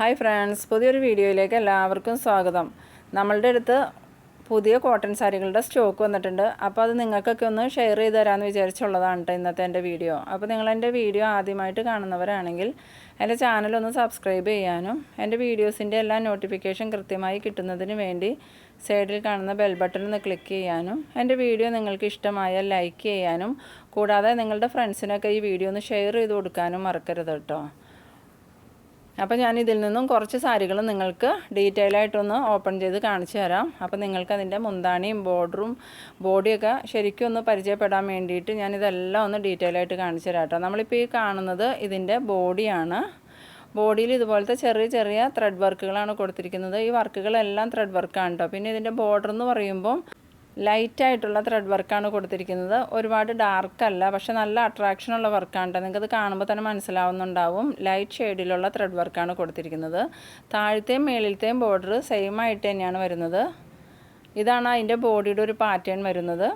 Hi friends പുതിയൊരു വീഡിയോയിലേക്ക് എല്ലാവർക്കും സ്വാഗതം. നമ്മളുടെ അടുത്ത് പുതിയ കോട്ടൺ സാരികളുടെ സ്റ്റോക്ക് വന്നിട്ടുണ്ട്. അപ്പോൾ അത് നിങ്ങൾക്കൊക്കെ ഒന്ന് ഷെയർ ചെയ്ത് തരാമെന്ന് വിചാരിച്ചുള്ളതാണ് കേട്ടോ ഇന്നത്തെ എന്റെ വീഡിയോ. അപ്പോൾ നിങ്ങൾ എന്റെ വീഡിയോ ആദ്യമായിട്ട് കാണുന്നവരാണെങ്കിൽ എന്റെ ചാനലൊന്ന് സബ്സ്ക്രൈബ് ചെയ്യാനും എന്റെ വീഡിയോസിന്റെ എല്ലാ നോട്ടിഫിക്കേഷൻ കൃത്യമായി കിട്ടുന്നതിന് വേണ്ടി സൈഡിൽ കാണുന്ന ബെൽ ബട്ടൺ ഒന്ന് ക്ലിക്ക് ചെയ്യാനും എന്റെ വീഡിയോ നിങ്ങൾക്ക് ഇഷ്ടമായാൽ ലൈക്ക് ചെയ്യാനും കൂടാതെ നിങ്ങളുടെ ഫ്രണ്ട്സിനൊക്കെ ഈ വീഡിയോ ഒന്ന് ഷെയർ ചെയ്ത് കൊടുക്കാനും മറക്കരുത് കേട്ടോ അപ്പോൾ ഞാൻ ഇതിൽ നിന്നും കുറച്ച് സാരികൾ നിങ്ങൾക്ക് ഡീറ്റെയിൽ ആയിട്ടൊന്ന് ഓപ്പൺ ചെയ്ത് കാണിച്ചു തരാം. അപ്പോൾ നിങ്ങൾക്ക് അതിന്റെ മുന്താണിയും ബോർഡറും ബോഡിയൊക്കെ ശരിക്കും ഒന്ന് പരിചയപ്പെടാൻ വേണ്ടിയിട്ട് ഞാൻ ഇതെല്ലാം ഒന്ന് ഡീറ്റെയിൽ ആയിട്ട് കാണിച്ചു തരാം കേട്ടോ. നമ്മളിപ്പോൾ ഈ കാണുന്നത് ഇതിന്റെ ബോഡിയാണ് ബോഡിയിൽ ഇതുപോലത്തെ ചെറിയ ചെറിയ ത്രെഡ് വർക്കുകളാണ് കൊടുത്തിരിക്കുന്നത്. ഈ വർക്കുകളെല്ലാം ത്രെഡ് വർക്കാണ് കേട്ടോ. പിന്നെ ഇതിന്റെ ബോർഡർ എന്ന് പറയുമ്പോൾ ലൈറ്റ് ആയിട്ടുള്ള ത്രെഡ് വർക്കാണ് കൊടുത്തിരിക്കുന്നത്. ഒരുപാട് ഡാർക്ക് അല്ല പക്ഷെ നല്ല അട്രാക്ഷൻ ഉള്ള വർക്കാണ് നിങ്ങൾക്കത് കാണുമ്പോൾ തന്നെ മനസ്സിലാവുന്നുണ്ടാവും. ലൈറ്റ് ഷെയ്ഡിലുള്ള ത്രെഡ് വർക്കാണ് കൊടുത്തിരിക്കുന്നത്. താഴത്തെയും മേളിലത്തെയും ബോർഡർ സെയിം ആയിട്ട് തന്നെയാണ് വരുന്നത്. ഇതാണ് അതിന്റെ ബോഡിയുടെ ഒരു പാറ്റേൺ വരുന്നത്.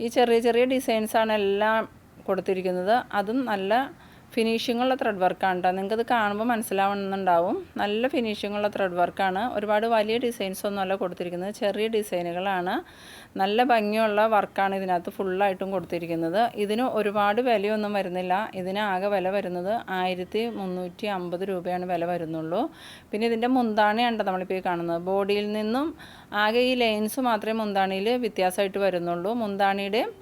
ഈ ചെറിയ ചെറിയ ഡിസൈൻസാണ് എല്ലാം കൊടുത്തിരിക്കുന്നത്. അതും നല്ല ഫിനിഷിംഗ് ഉള്ള ത്രെഡ് വർക്കാണ് കേട്ടോ നിങ്ങൾക്കത് കാണുമ്പോൾ മനസ്സിലാവണമെന്നുണ്ടാവും നല്ല ഫിനിഷിങ്ങുള്ള ത്രെഡ് വർക്കാണ് ഒരുപാട് വലിയ ഡിസൈൻസ് ഒന്നുമല്ല കൊടുത്തിരിക്കുന്നത്. ചെറിയ ഡിസൈനുകളാണ് നല്ല ഭംഗിയുള്ള വർക്കാണ് ഇതിനകത്ത് ഫുള്ളായിട്ടും കൊടുത്തിരിക്കുന്നത്. ഇതിന് ഒരുപാട് വിലയൊന്നും വരുന്നില്ല. ഇതിന് ആകെ വില വരുന്നത് ആയിരത്തി മുന്നൂറ്റി അമ്പത് രൂപയാണ് വില വരുന്നുള്ളൂ. പിന്നെ ഇതിന്റെ മുന്താണിയാണ് നമ്മളിപ്പോൾ ഈ കാണുന്നത്. ബോഡിയിൽ നിന്നും ആകെ ഈ ലൈൻസ് മാത്രമേ മുന്താണിയിൽ വ്യത്യാസമായിട്ട് വരുന്നുള്ളൂ. മുന്താണിയുടെയും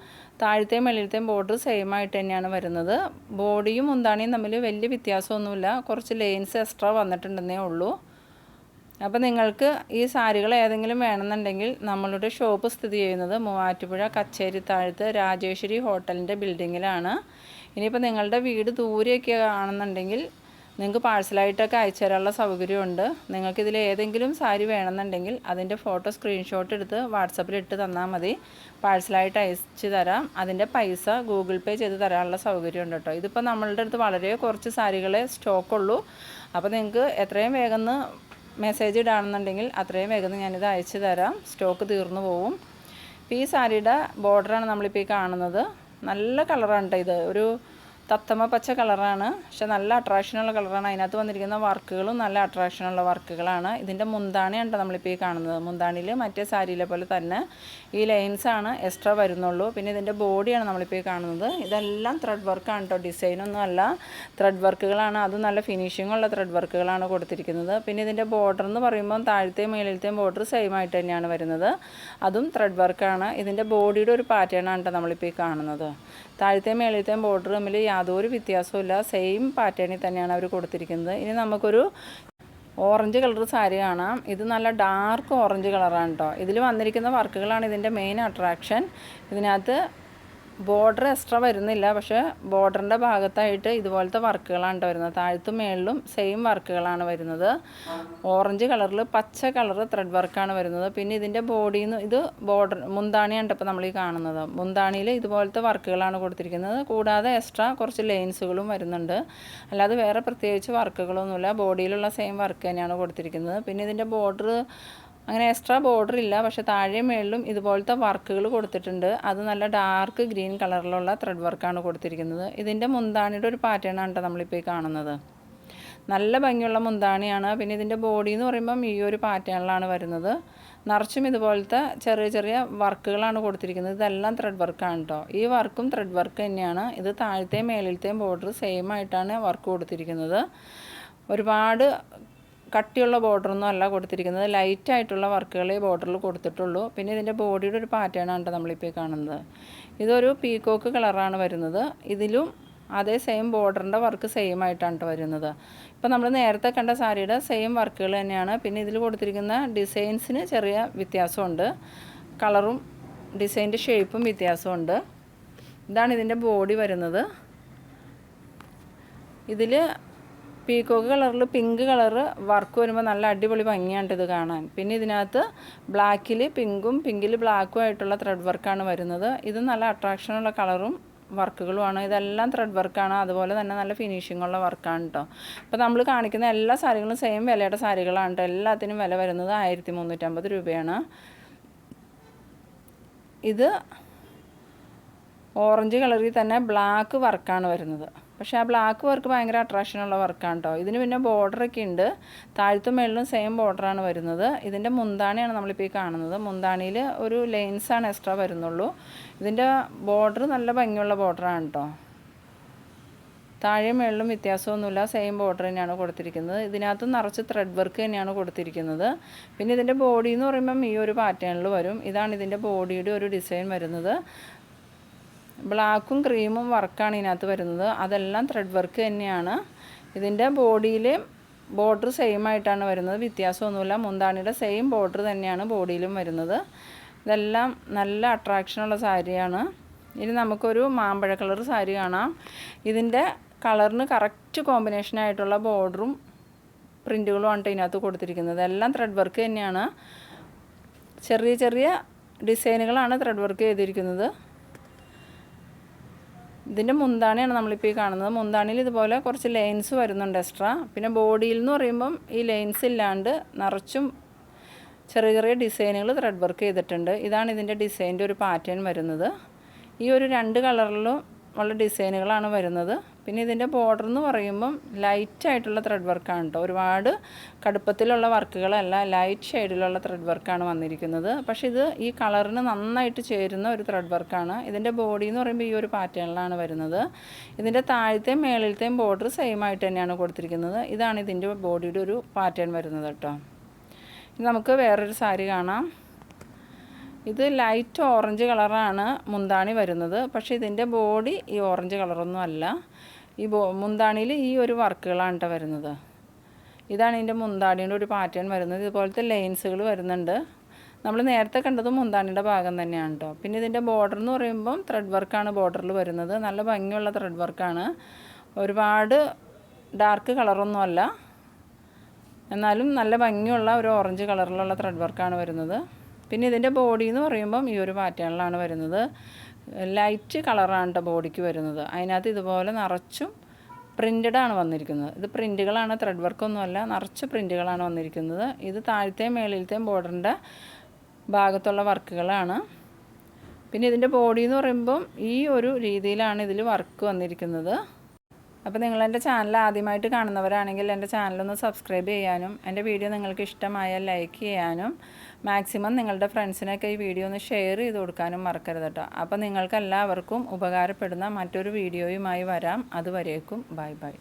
താഴത്തെയും വെളിയിലത്തെയും ബോർഡർ സെയിം ആയിട്ട് തന്നെയാണ് വരുന്നത്. ബോഡിയും മുന്താണിയും തമ്മിൽ വലിയ വ്യത്യാസമൊന്നുമില്ല. കുറച്ച് ലൈൻസ് എക്സ്ട്രാ വന്നിട്ടുണ്ടെന്നേ ഉള്ളൂ. അപ്പോൾ നിങ്ങൾക്ക് ഈ സാരികൾ ഏതെങ്കിലും വേണമെന്നുണ്ടെങ്കിൽ നമ്മളുടെ ഷോപ്പ് സ്ഥിതി ചെയ്യുന്നത് മൂവാറ്റുപുഴ കച്ചേരി താഴത്ത് രാജേശ്വരി ഹോട്ടലിന്റെ ബിൽഡിങ്ങിലാണ് ഇനിയിപ്പോൾ നിങ്ങളുടെ വീട് ദൂരെയൊക്കെ ആണെന്നുണ്ടെങ്കിൽ നിങ്ങൾക്ക് പാഴ്സലായിട്ടൊക്കെ അയച്ചു തരാനുള്ള സൗകര്യമുണ്ട്. നിങ്ങൾക്ക് ഇതിൽ ഏതെങ്കിലും സാരി വേണമെന്നുണ്ടെങ്കിൽ അതിന്റെ ഫോട്ടോ സ്ക്രീൻഷോട്ട് എടുത്ത് വാട്സപ്പിൽ ഇട്ട് തന്നാൽ മതി. പാഴ്സലായിട്ട് അയച്ചു തരാം. അതിന്റെ പൈസ ഗൂഗിൾ പേ ചെയ്ത് തരാനുള്ള സൗകര്യമുണ്ട് കേട്ടോ. ഇതിപ്പോൾ നമ്മളുടെ അടുത്ത് വളരെ കുറച്ച് സാരികളെ സ്റ്റോക്കുള്ളൂ. അപ്പോൾ നിങ്ങൾക്ക് എത്രയും വേഗം മെസ്സേജ് ഇടാണെന്നുണ്ടെങ്കിൽ അത്രയും വേഗം ഞാനിത് അയച്ചു തരാം. സ്റ്റോക്ക് തീർന്നു പോവും. ഇപ്പോൾ ഈ സാരിയുടെ ബോർഡറാണ് നമ്മളിപ്പോൾ ഈ കാണുന്നത്. നല്ല കളറാണ് കേട്ടോ ഇത്. ഒരു തത്തമ്മ പച്ച കളറാണ്. പക്ഷെ നല്ല അട്രാക്ഷനുള്ള കളറാണ്. അതിനകത്ത് വന്നിരിക്കുന്ന വർക്കുകളും നല്ല അട്രാക്ഷനുള്ള വർക്കുകളാണ്. ഇതിന്റെ മുന്താണിയാണ് നമ്മളിപ്പോൾ ഈ കാണുന്നത്. മുന്താണിയിൽ മറ്റേ സാരിയിലെ പോലെ തന്നെ ഈ ലൈൻസാണ് എക്സ്ട്രാ വരുന്നുള്ളൂ. പിന്നെ ഇതിന്റെ ബോഡിയാണ് നമ്മളിപ്പോൾ ഈ കാണുന്നത്. ഇതെല്ലാം ത്രെഡ് വർക്കാണ് കേട്ടോ ഡിസൈനൊന്നും അല്ല. ത്രെഡ് വർക്കുകളാണ് അതും നല്ല ഫിനിഷിംഗ് ഉള്ള ത്രെഡ് വർക്കുകളാണ് കൊടുത്തിരിക്കുന്നത്. പിന്നെ ഇതിന്റെ ബോർഡർ എന്ന് പറയുമ്പോൾ താഴത്തെ മേളിലത്തെയും ബോർഡർ സെയിം ആയിട്ട് തന്നെയാണ് വരുന്നത്. അതും ത്രെഡ് വർക്കാണ് ഇതിന്റെ ബോഡിയുടെ ഒരു പാറ്റേണാണ് കേട്ടോ നമ്മളിപ്പോൾ ഈ കാണുന്നത്. താഴത്തെ മേളിലത്തെയും ബോർഡർ തമ്മിൽ യാതൊരു വ്യത്യാസവും സെയിം പാറ്റേണിൽ തന്നെയാണ് അവർ കൊടുത്തിരിക്കുന്നത്. ഇനി നമുക്കൊരു ഓറഞ്ച് കളർ സാരി കാണാം. ഇത് നല്ല ഡാർക്ക് ഓറഞ്ച് കളറാണ് കേട്ടോ ഇതിൽ വന്നിരിക്കുന്ന വർക്കുകളാണ് ഇതിന്റെ മെയിൻ അട്രാക്ഷൻ ഇതിനകത്ത് ബോർഡർ എക്സ്ട്രാ വരുന്നില്ല. പക്ഷേ ബോർഡറിന്റെ ഭാഗത്തായിട്ട് ഇതുപോലത്തെ വർക്കുകളാണ് വരുന്നത്. താഴത്തും മേളിലും സെയിം വർക്കുകളാണ് വരുന്നത്. ഓറഞ്ച് കളറിൽ പച്ച കളർ ത്രെഡ് വർക്കാണ് വരുന്നത്. പിന്നെ ഇതിന്റെ ബോഡിയിൽ നിന്ന് ഇത് ബോർഡർ മുന്താണിയാണ് ഇപ്പോൾ നമ്മൾ ഈ കാണുന്നത്. മുന്താണിയിൽ ഇതുപോലത്തെ വർക്കുകളാണ് കൊടുത്തിരിക്കുന്നത്. കൂടാതെ എക്സ്ട്രാ കുറച്ച് ലൈൻസുകളും വരുന്നുണ്ട്. അല്ലാതെ വേറെ പ്രത്യേകിച്ച് വർക്കുകളൊന്നുമില്ല ബോഡിയിലുള്ള സെയിം വർക്ക് തന്നെയാണ് കൊടുത്തിരിക്കുന്നത്. പിന്നെ ഇതിന്റെ ബോർഡർ അങ്ങനെ എക്സ്ട്രാ ബോർഡർ ഇല്ല. പക്ഷെ താഴെ മേളിലും ഇതുപോലത്തെ വർക്കുകൾ കൊടുത്തിട്ടുണ്ട്. അത് നല്ല ഡാർക്ക് ഗ്രീൻ കളറിലുള്ള ത്രെഡ് വർക്കാണ് കൊടുത്തിരിക്കുന്നത്. ഇതിന്റെ മുന്താണിയുടെ ഒരു പാറ്റേൺ ആണ് കേട്ടോ നമ്മളിപ്പോൾ കാണുന്നത്. നല്ല ഭംഗിയുള്ള മുന്താണിയാണ്. പിന്നെ ഇതിന്റെ ബോഡി എന്ന് പറയുമ്പം ഈ ഒരു പാറ്റേണിലാണ് വരുന്നത്. നിറച്ചും ഇതുപോലത്തെ ചെറിയ ചെറിയ വർക്കുകളാണ് കൊടുത്തിരിക്കുന്നത്. ഇതെല്ലാം ത്രെഡ് വർക്കാണ് കേട്ടോ ഈ വർക്കും ത്രെഡ് വർക്ക് തന്നെയാണ്. ഇത് താഴത്തെയും മേളിലത്തെയും ബോർഡർ സെയിം ആയിട്ടാണ് വർക്ക് കൊടുത്തിരിക്കുന്നത്. ഒരുപാട് കട്ടിയുള്ള ബോർഡറൊന്നും അല്ല കൊടുത്തിരിക്കുന്നത്. ലൈറ്റ് ആയിട്ടുള്ള വർക്കുകളെ ബോർഡറിൽ കൊടുത്തിട്ടുള്ളൂ. പിന്നെ ഇതിന്റെ ബോഡിയുടെ ഒരു പാറ്റേൺ ആണ് നമ്മളിപ്പോൾ കാണുന്നത്. ഇതൊരു പീക്കോക്ക് കളറാണ് വരുന്നത്. ഇതിലും അതേ സെയിം ബോർഡറിന്റെ വർക്ക് സെയിം ആയിട്ടാണ് കേട്ടോ വരുന്നത്. ഇപ്പോൾ നമ്മൾ നേരത്തെ കണ്ട സാരിയുടെ സെയിം വർക്കുകൾ തന്നെയാണ്. പിന്നെ ഇതിൽ കൊടുത്തിരിക്കുന്ന ഡിസൈൻസിന് ചെറിയ വ്യത്യാസമുണ്ട്. കളറും ഡിസൈന്റെ ഷേപ്പും വ്യത്യാസമുണ്ട്. ഇതാണ് ഇതിന്റെ ബോഡി വരുന്നത്. ഇതിൽ പീക്കോക്ക് കളറിൽ പിങ്ക് കളറ് വർക്ക് വരുമ്പോൾ നല്ല അടിപൊളി ഭംഗിയാണ് ഇത് കാണാൻ. പിന്നെ ഇതിനകത്ത് ബ്ലാക്കിൽ പിങ്കും പിങ്കിൽ ബ്ലാക്കും ആയിട്ടുള്ള ത്രെഡ് വർക്കാണ് വരുന്നത്. ഇത് നല്ല അട്രാക്ഷനുള്ള കളറും വർക്കുകളുമാണ് ഇതെല്ലാം ത്രെഡ് വർക്കാണ് അതുപോലെ തന്നെ നല്ല ഫിനിഷിങ്ങുള്ള വർക്കാണ് കേട്ടോ അപ്പോൾ നമ്മൾ കാണിക്കുന്ന എല്ലാ സാരികളും സെയിം വിലയുടെ സാരികളാണ് കേട്ടോ എല്ലാത്തിനും വില വരുന്നത് ആയിരത്തി മുന്നൂറ്റമ്പത് രൂപയാണ്. ഇത് ഓറഞ്ച് കളറിൽ തന്നെ ബ്ലാക്ക് വർക്കാണ് വരുന്നത്. പക്ഷേ ആ ബ്ലാക്ക് വർക്ക് ഭയങ്കര അട്രാക്ഷനുള്ള വർക്കാണ് കേട്ടോ ഇതിന് പിന്നെ ബോർഡറൊക്കെ ഉണ്ട്. താഴത്തും മേളിലും സെയിം ബോർഡറാണ് വരുന്നത്. ഇതിന്റെ മുന്താണിയാണ് നമ്മളിപ്പോൾ ഈ കാണുന്നത്. മുന്താണിയിൽ ഒരു ലൈൻസാണ് എക്സ്ട്രാ വരുന്നുള്ളൂ. ഇതിന്റെ ബോർഡർ നല്ല ഭംഗിയുള്ള ബോർഡറാണ് കേട്ടോ താഴെ മേളിലും വ്യത്യാസമൊന്നുമില്ല. സെയിം ബോർഡർ തന്നെയാണ് കൊടുത്തിരിക്കുന്നത്. ഇതിനകത്ത് നിറച്ച് ത്രെഡ് വർക്ക് തന്നെയാണ് കൊടുത്തിരിക്കുന്നത്. പിന്നെ ഇതിന്റെ ബോഡി എന്ന് പറയുമ്പം ഈ ഒരു പാറ്റേണിൽ വരും. ഇതാണ് ഇതിന്റെ ബോഡിയുടെ ഒരു ഡിസൈൻ വരുന്നത്. ബ്ലാക്കും ക്രീമും വർക്കാണ് ഇതിനകത്ത് വരുന്നത്. അതെല്ലാം ത്രെഡ് വർക്ക് തന്നെയാണ്. ഇതിന്റെ ബോഡിയിൽ ബോർഡർ സെയിം ആയിട്ടാണ് വരുന്നത്. വ്യത്യാസമൊന്നുമില്ല. മുന്താണിയുടെ സെയിം ബോർഡർ തന്നെയാണ് ബോഡിയിലും വരുന്നത്. ഇതെല്ലാം നല്ല അട്രാക്ഷനുള്ള സാരിയാണ്. ഇനി നമുക്കൊരു മാമ്പഴ കളർ സാരി കാണാം. ഇതിന്റെ കളറിന് കറക്റ്റ് കോമ്പിനേഷനായിട്ടുള്ള ബോർഡറും പ്രിന്റുകളുമാണ് ഇതിനകത്ത് കൊടുത്തിരിക്കുന്നത്. എല്ലാം ത്രെഡ് വർക്ക് തന്നെയാണ്. ചെറിയ ചെറിയ ഡിസൈനുകളാണ് ത്രെഡ് വർക്ക് ചെയ്തിരിക്കുന്നത്. ഇതിന്റെ മുന്താണിയാണ് നമ്മളിപ്പോൾ ഈ കാണുന്നത്. മുന്താണിയിൽ ഇതുപോലെ കുറച്ച് ലൈൻസ് വരുന്നുണ്ട് എക്സ്ട്രാ പിന്നെ ബോഡിയിൽ എന്ന് പറയുമ്പം ഈ ലൈൻസ് ഇല്ലാണ്ട് നിറച്ചും ചെറിയ ചെറിയ ഡിസൈനുകൾ ത്രെഡ് വർക്ക് ചെയ്തിട്ടുണ്ട്. ഇതാണ് ഇതിന്റെ ഡിസൈന്റെ ഒരു പാറ്റേൺ വരുന്നത്. ഈ ഒരു രണ്ട് കളറിലും ഉള്ള ഡിസൈനുകളാണ് വരുന്നത്. പിന്നെ ഇതിന്റെ ബോർഡർ എന്ന് പറയുമ്പം ലൈറ്റ് ആയിട്ടുള്ള ത്രെഡ് വർക്കാണ് കേട്ടോ ഒരുപാട് കടുപ്പത്തിലുള്ള വർക്കുകളല്ല ലൈറ്റ് ഷെയ്ഡിലുള്ള ത്രെഡ് വർക്കാണ് വന്നിരിക്കുന്നത്. പക്ഷേ ഇത് ഈ കളറിന് നന്നായിട്ട് ചേരുന്ന ഒരു ത്രെഡ് വർക്കാണ് ഇതിന്റെ ബോഡി എന്ന് പറയുമ്പോൾ ഈ ഒരു പാറ്റേണിലാണ് വരുന്നത്. ഇതിന്റെ താഴത്തെയും മേളിലത്തെയും ബോർഡർ സെയിം ആയിട്ട് തന്നെയാണ് കൊടുത്തിരിക്കുന്നത്. ഇതാണ് ഇതിന്റെ ബോഡിയുടെ ഒരു പാറ്റേൺ വരുന്നത് കേട്ടോ നമുക്ക് വേറൊരു സാരി കാണാം. ഇത് ലൈറ്റ് ഓറഞ്ച് കളറാണ് മുന്താണി വരുന്നത്. പക്ഷേ ഇതിന്റെ ബോഡി ഈ ഓറഞ്ച് കളറൊന്നും അല്ല. ഈ മുന്താണിയിൽ ഈ ഒരു വർക്കുകളാണ് കേട്ടോ വരുന്നത്. ഇതാണ് ഇതിന്റെ മുന്താണിയുടെ ഒരു പാറ്റേൺ വരുന്നത്. ഇതുപോലത്തെ ലൈൻസുകൾ വരുന്നുണ്ട്. നമ്മൾ നേരത്തെ കണ്ടത് മുന്താണിയുടെ ഭാഗം തന്നെയാണ് കേട്ടോ. പിന്നെ ഇതിന്റെ ബോർഡർ എന്ന് പറയുമ്പം ത്രെഡ് വർക്കാണ് ബോർഡറിൽ വരുന്നത്. നല്ല ഭംഗിയുള്ള ത്രെഡ് വർക്കാണ് ഒരുപാട് ഡാർക്ക് കളറൊന്നുമല്ല എന്നാലും നല്ല ഭംഗിയുള്ള ഒരു ഓറഞ്ച് കളറിലുള്ള ത്രെഡ് വർക്കാണ് വരുന്നത്. പിന്നെ ഇതിന്റെ ബോഡി എന്ന് പറയുമ്പം ഈ ഒരു പാറ്റേണിലാണ് വരുന്നത്. ലൈറ്റ് കളറാണ് കേട്ടോ ബോഡിക്ക് വരുന്നത്. അതിനകത്ത് ഇതുപോലെ നിറച്ചും ആണ് വന്നിരിക്കുന്നത്. ഇത് പ്രിന്റുകളാണ് ത്രെഡ് വർക്കൊന്നുമല്ല നിറച്ച് പ്രിന്റുകളാണ് വന്നിരിക്കുന്നത്. ഇത് താഴത്തെയും മേളിലത്തെയും ബോർഡറിന്റെ ഭാഗത്തുള്ള വർക്കുകളാണ്. പിന്നെ ഇതിന്റെ ബോഡി എന്ന് പറയുമ്പം ഈ ഒരു രീതിയിലാണ് ഇതിൽ വർക്ക് വന്നിരിക്കുന്നത്. അപ്പോൾ നിങ്ങൾ എന്റെ ചാനൽ ആദ്യമായിട്ട് കാണുന്നവരാണെങ്കിൽ എന്റെ ചാനലൊന്ന് സബ്സ്ക്രൈബ് ചെയ്യാനും എന്റെ വീഡിയോ നിങ്ങൾക്ക് ഇഷ്ടമായ ലൈക്ക് ചെയ്യാനും മാക്സിമം നിങ്ങളുടെ ഫ്രണ്ട്സിനൊക്കെ ഈ വീഡിയോ ഒന്ന് ഷെയർ ചെയ്ത് കൊടുക്കാനും മറക്കരുത് കേട്ടോ. അപ്പോൾ നിങ്ങൾക്ക് എല്ലാവർക്കും ഉപകാരപ്പെടുന്ന മറ്റൊരു വീഡിയോയുമായി വരാം. അതുവരേക്കും ബൈ ബൈ